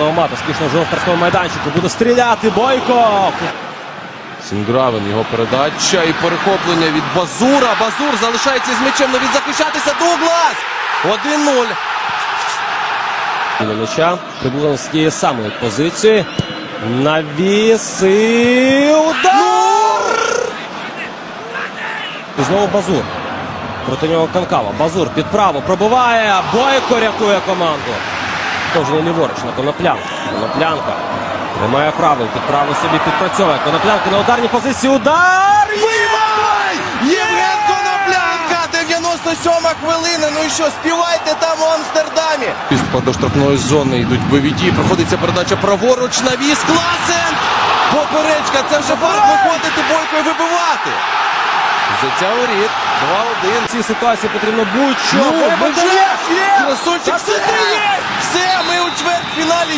Леомат, успішно в штрафному майданчику. Буде стріляти Бойко. Сінгравен, його передача і перехоплення від Базура. Базур залишається з м'ячем, не відзахищатися. Дуглас! 1-0. Біля м'яча з тієї самої позиції. Навіс і удар! І знову Базур. Проти нього Канкава. Базур під право пробиває. Бойко рятує команду. Тож не ліворуч на коноплянка. Коноплянка. Тримає право. Під право собі підпрацьовує. Коноплянка на ударній позиції. Удар! Вибивай! Євген Коноплянка! 97 хвилина. Ну і що, співайте там у Амстердамі. Підступа до штрафної зони йдуть бойові дії. Проходиться передача праворуч на віз. Класен! Поперечка, це вже фарт виходити бойко і вибивати. Взяття у рід. 2-1. В цій ситуації потрібно будь-що. Ну,